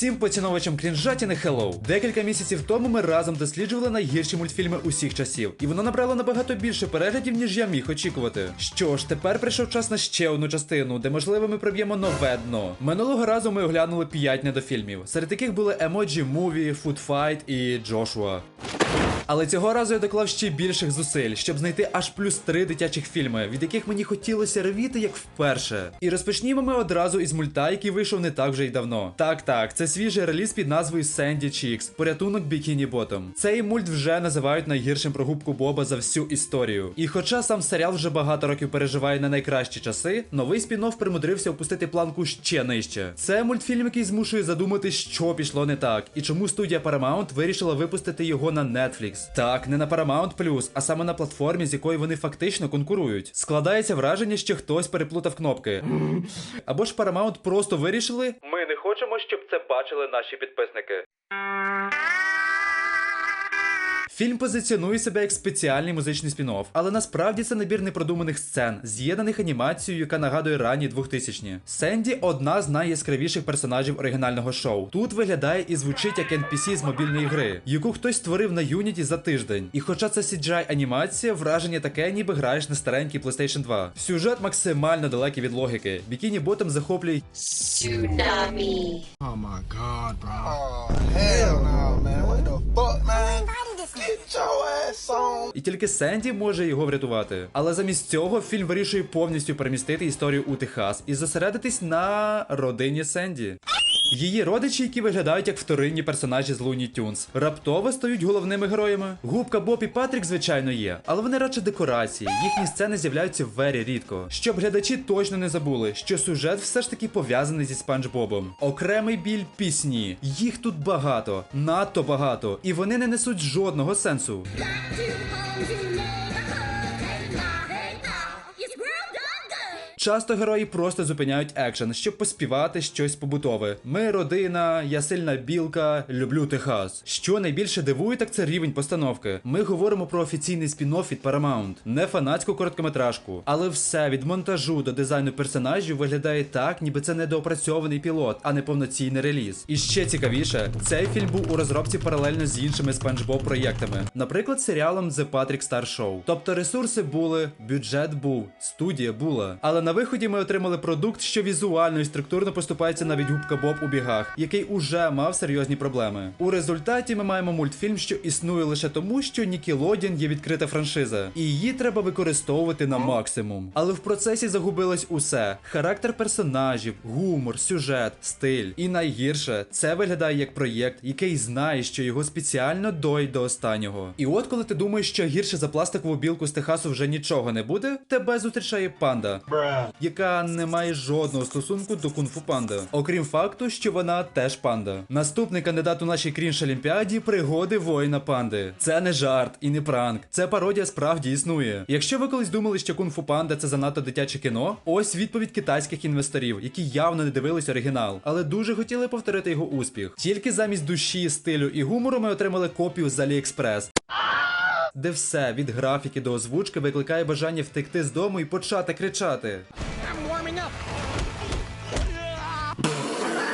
Всім поціновувачам крінжатіни хеллоу. Декілька місяців тому ми разом досліджували найгірші мультфільми усіх часів, і воно набрало набагато більше переглядів, ніж я міг очікувати. Що ж, тепер прийшов час на ще одну частину, де можливо ми проб'ємо нове дно. Минулого разу ми оглянули 5 недофільмів, серед яких були Movie, Food Fight і Джошуа. Але цього разу я доклав ще більших зусиль, щоб знайти аж плюс три дитячих фільми, від яких мені хотілося ревіти як вперше. І розпочнімо ми одразу із мульта, який вийшов не так вже й давно. Так, так, це свіжий реліз під назвою Sandy Chicks, порятунок Бікіні Ботом. Цей мульт вже називають найгіршим про губку Боба за всю історію. І хоча сам серіал вже багато років переживає на найкращі часи, новий спін-офф примудрився опустити планку ще нижче. Це мультфільм, який змушує задумати, що пішло не так, і чому студія Paramount вирішила випустити його на Netflix. Так, не на Paramount+, а саме на платформі, з якою вони фактично конкурують. Складається враження, що хтось переплутав кнопки. Або ж Paramount просто вирішили. Ми хочемо, щоб це бачили наші підписники. Фільм позиціонує себе як спеціальний музичний спін-офф, але насправді це набір непродуманих сцен, з'єднаних анімацією, яка нагадує ранні 2000-ні. Сенді одна з найяскравіших персонажів оригінального шоу. Тут виглядає і звучить як NPC з мобільної гри, яку хтось створив на Unity за тиждень. І хоча це CGI анімація, враження таке, ніби граєш на старенький PlayStation 2. Сюжет максимально далекий від логіки. Бікіні ботом захоплює Tsunami. Oh my god, bro. Oh, hell no, man. What the fuck, man? І тільки Сенді може його врятувати. Але замість цього фільм вирішує повністю перемістити історію у Техас і зосередитись на родині Сенді. Її родичі, які виглядають як вторинні персонажі з Луні Тюнс, раптово стають головними героями. Губка Боб і Патрік, звичайно, є, але вони радше декорації. Їхні сцени з'являються вері рідко. Щоб глядачі точно не забули, що сюжет все ж таки пов'язаний зі Спанч Бобом. Окремий біль пісні. Їх тут багато, надто багато, і вони не несуть жодного сенсу. Часто герої просто зупиняють екшен, щоб поспівати щось побутове. Ми родина, я сильна білка, люблю Техас. Що найбільше дивує, так це рівень постановки. Ми говоримо про офіційний спін-офф від Paramount, не фанатську короткометражку. Але все від монтажу до дизайну персонажів виглядає так, ніби це недоопрацьований пілот, а не повноцінний реліз. І ще цікавіше, цей фільм був у розробці паралельно з іншими спанчбоб проєктами, наприклад, серіалом The Patrick Star Show. Тобто ресурси були, бюджет був, студія була. Але на виході ми отримали продукт, що візуально і структурно поступається навіть губка Боб у бігах, який уже мав серйозні проблеми. У результаті ми маємо мультфільм, що існує лише тому, що Nickelodeon є відкрита франшиза, і її треба використовувати на максимум. Але в процесі загубилось усе: характер персонажів, гумор, сюжет, стиль. І найгірше, це виглядає як проєкт, який знає, що його спеціально доїть до останнього. І от коли ти думаєш, що гірше за пластикову білку з Техасу вже нічого не буде, тебе зустрічає панда яка не має жодного стосунку до кунг-фу панда, окрім факту, що вона теж панда. Наступний кандидат у нашій крінж олімпіаді пригоди воїна панди. Це не жарт і не пранк. Це пародія справді існує. Якщо ви колись думали, що кунг-фу панда це занадто дитяче кіно, ось відповідь китайських інвесторів, які явно не дивились оригінал, але дуже хотіли повторити його успіх. Тільки замість душі, стилю і гумору ми отримали копію з AliExpress. Де все від графіки до озвучки викликає бажання втекти з дому і почати кричати.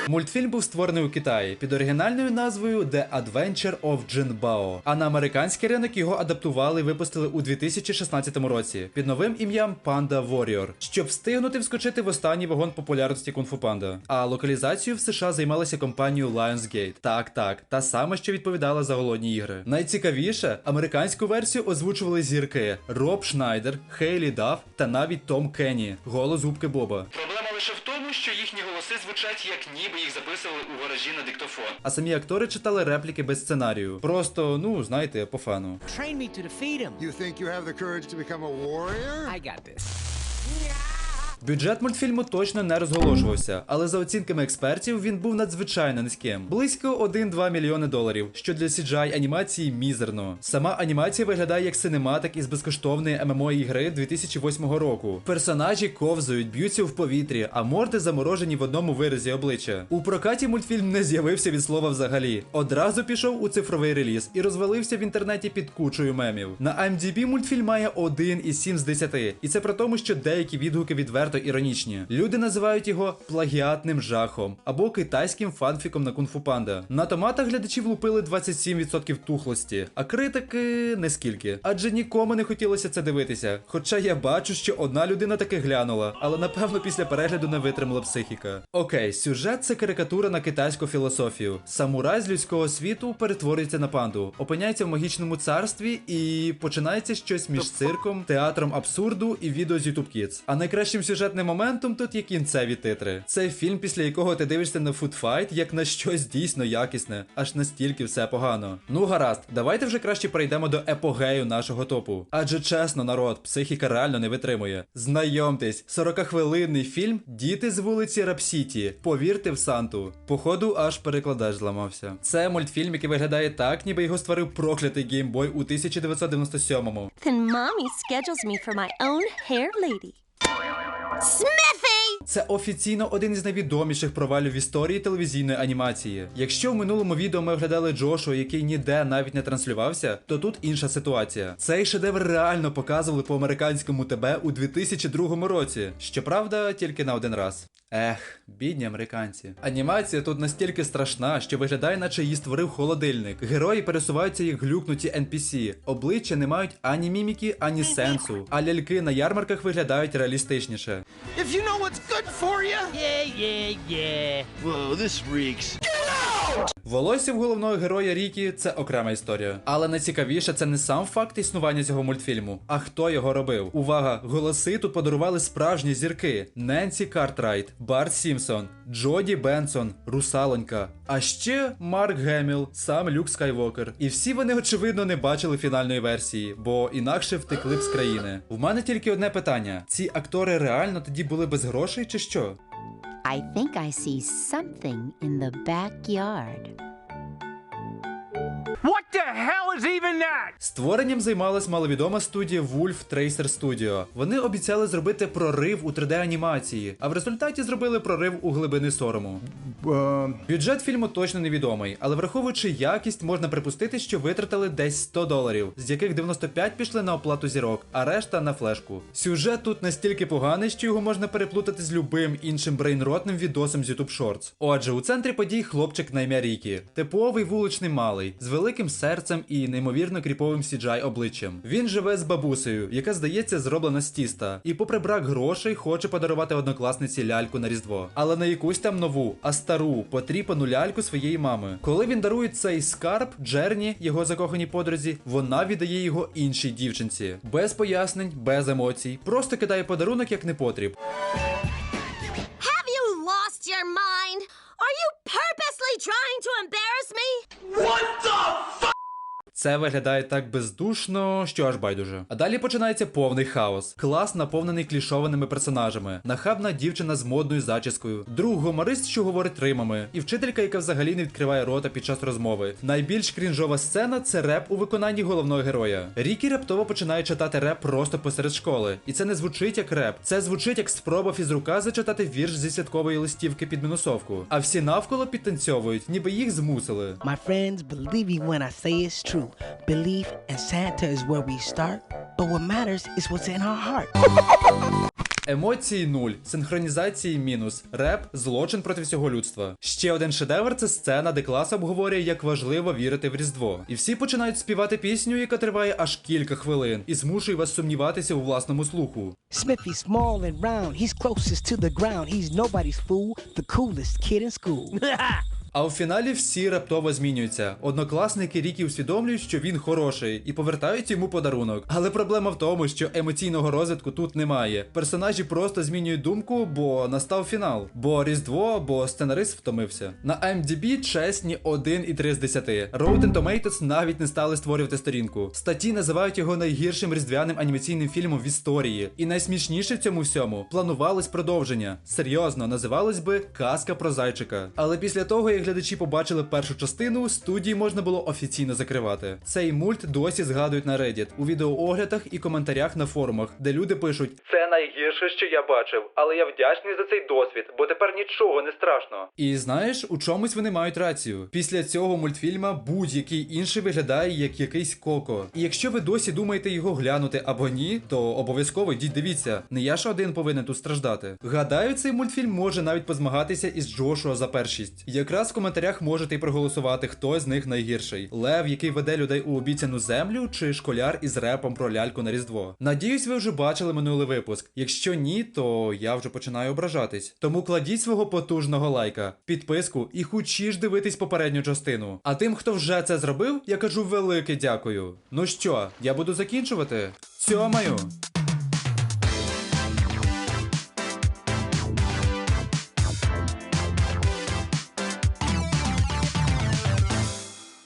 Мультфільм був створений у Китаї під оригінальною назвою The Adventure of Jin Bao, а на американський ринок його адаптували і випустили у 2016 році під новим ім'ям Panda Warrior, щоб встигнути вскочити в останній вагон популярності кунг-фу панда. А локалізацією в США займалася компанією Lionsgate. Так, так, та сама, що відповідала за голодні ігри. Найцікавіше, американську версію озвучували зірки Роб Шнайдер, Хейлі Дафф та навіть Том Кенні, голос губки Боба. Проблема лише в тому, що їхні голоси звучать як ніби їх записували у гаражі на диктофон. А самі актори читали репліки без сценарію. Просто, ну, знаєте, по фану. Train me to defeat him. You think you have the courage to become a warrior? I got this. Бюджет мультфільму точно не розголошувався, але за оцінками експертів він був надзвичайно низьким. Близько 1-2 мільйони доларів, що для CGI анімації мізерно. Сама анімація виглядає як синематик із безкоштовної ММО ігри 2008 року. Персонажі ковзають, б'ються в повітрі, а морди заморожені в одному виразі обличчя. У прокаті мультфільм не з'явився від слова взагалі. Одразу пішов у цифровий реліз і розвалився в інтернеті під кучою мемів. На IMDb мультфільм має 1,7 з 10, і це при тому, що деякі відгуки відверто відверто іронічні. Люди називають його плагіатним жахом або китайським фанфіком на кунг-фу панда. На томатах глядачі влупили 27% тухлості, а критики не скільки. Адже нікому не хотілося це дивитися. Хоча я бачу, що одна людина таки глянула, але напевно після перегляду не витримала психіка. Окей, сюжет це карикатура на китайську філософію. Самурай з людського світу перетворюється на панду, опиняється в магічному царстві і починається щось між цирком, театром абсурду і відео з YouTube Kids. А найкращим сюжетним моментом тут є кінцеві титри. Це фільм, після якого ти дивишся на фудфайт як на щось дійсно якісне, аж настільки все погано. Ну гаразд, давайте вже краще перейдемо до епогею нашого топу. Адже чесно, народ, психіка реально не витримує. Знайомтесь, 40-хвилинний фільм Діти з вулиці Рапсіті. Повірте в Санту. Походу, аж перекладач зламався. Це мультфільм, який виглядає так, ніби його створив проклятий геймбой у 1997-му. Then mommy schedules me for my own hair lady. Smithy! Це офіційно один із найвідоміших провалів в історії телевізійної анімації. Якщо в минулому відео ми оглядали Джошу, який ніде навіть не транслювався, то тут інша ситуація. Цей шедевр реально показували по американському ТБ у 2002 році. Щоправда, тільки на один раз. Ех, бідні американці. Анімація тут настільки страшна, що виглядає, наче її створив холодильник. Герої пересуваються як глюкнуті NPC. Обличчя не мають ані міміки, ані сенсу. А ляльки на ярмарках виглядають реалістичніше. If you know what's good for you, Yeah, yeah, yeah. Whoa, this reeks. Волосся в головного героя Рікі це окрема історія. Але найцікавіше це не сам факт існування цього мультфільму, а хто його робив. Увага! Голоси тут подарували справжні зірки: Ненсі Картрайт, Барт Сімпсон, Джоді Бенсон, Русалонька. А ще Марк Геміл, сам Люк Скайвокер. І всі вони, очевидно, не бачили фінальної версії, бо інакше втекли б з країни. В мене тільки одне питання: ці актори реально тоді були без грошей чи що? I think I see something in the backyard. What the hell? Створенням займалась маловідома студія Wolf Tracer Studio. Вони обіцяли зробити прорив у 3D-анімації, а в результаті зробили прорив у глибини сорому. Бюджет фільму точно невідомий, але враховуючи якість, можна припустити, що витратили десь 100 доларів, з яких 95 пішли на оплату зірок, а решта на флешку. Сюжет тут настільки поганий, що його можна переплутати з любим іншим брейнротним відосом з YouTube Shorts. Отже, у центрі подій хлопчик на ім'я Рікі, типовий вуличний малий, з великим серцем і неймовірно кріповим CGI обличчям. Він живе з бабусею, яка здається зроблена з тіста, і, попри брак грошей, хоче подарувати однокласниці ляльку на різдво, але не якусь там нову, а стару, потріпану ляльку своєї мами. Коли він дарує цей скарб Джерні, його закоханій подрузі, вона віддає його іншій дівчинці. Без пояснень, без емоцій, просто кидає подарунок як непотріб. Have you lost your mind? Are you purposely trying to embarrass me? Це виглядає так бездушно, що аж байдуже. А далі починається повний хаос. Клас наповнений клішованими персонажами, нахабна дівчина з модною зачіскою, друг гуморист, що говорить римами, і вчителька, яка взагалі не відкриває рота під час розмови. Найбільш крінжова сцена це реп у виконанні головного героя. Рікі раптово починає читати реп просто посеред школи. І це не звучить як реп, це звучить як спроба фізрука зачитати вірш зі святкової листівки під мінусовку. А всі навколо підтанцьовують, ніби їх змусили. My friends, believe me when I say it's true. Belief in Santa is where we start, but what matters is what's in our heart. Емоції нуль, синхронізації мінус, реп злочин проти всього людства. Ще один шедевр це сцена, де клас обговорює, як важливо вірити в Різдво. І всі починають співати пісню, яка триває аж кілька хвилин, і змушує вас сумніватися у власному слуху. Smithy small and round, he's closest to the ground. He's nobody's fool, the coolest kid in school. А у фіналі всі раптово змінюються. Однокласники Рікі усвідомлюють, що він хороший, і повертають йому подарунок. Але проблема в тому, що емоційного розвитку тут немає. Персонажі просто змінюють думку, бо настав фінал. Бо Різдво, бо сценарист втомився. На IMDb чесні 1,3 з 10. Rotten Tomatoes навіть не стали створювати сторінку. Статті називають його найгіршим різдвяним анімаційним фільмом в історії. І найсмішніше в цьому всьому планувалось продовження. Серйозно, називалось би Казка про зайчика. Але після того, як глядачі побачили першу частину, студії можна було офіційно закривати. Цей мульт досі згадують на Reddit, у відеооглядах і коментарях на форумах, де люди пишуть: Це найгірше, що я бачив, але я вдячний за цей досвід, бо тепер нічого не страшно. І знаєш, у чомусь вони мають рацію. Після цього мультфільма будь-який інший виглядає як якийсь коко. І якщо ви досі думаєте його глянути або ні, то обов'язково йдіть дивіться. Не я ж один повинен тут страждати. Гадаю, цей мультфільм може навіть позмагатися із Джошуа за першість. Якраз в коментарях можете й проголосувати, хто з них найгірший: Лев, який веде людей у обіцяну землю, чи школяр із репом про ляльку на різдво. Надіюсь, ви вже бачили минулий випуск. Якщо ні, то я вже починаю ображатись. Тому кладіть свого потужного лайка, підписку і хочеш дивитись попередню частину. А тим, хто вже це зробив, я кажу велике дякую. Ну що, я буду закінчувати? Цьомаю!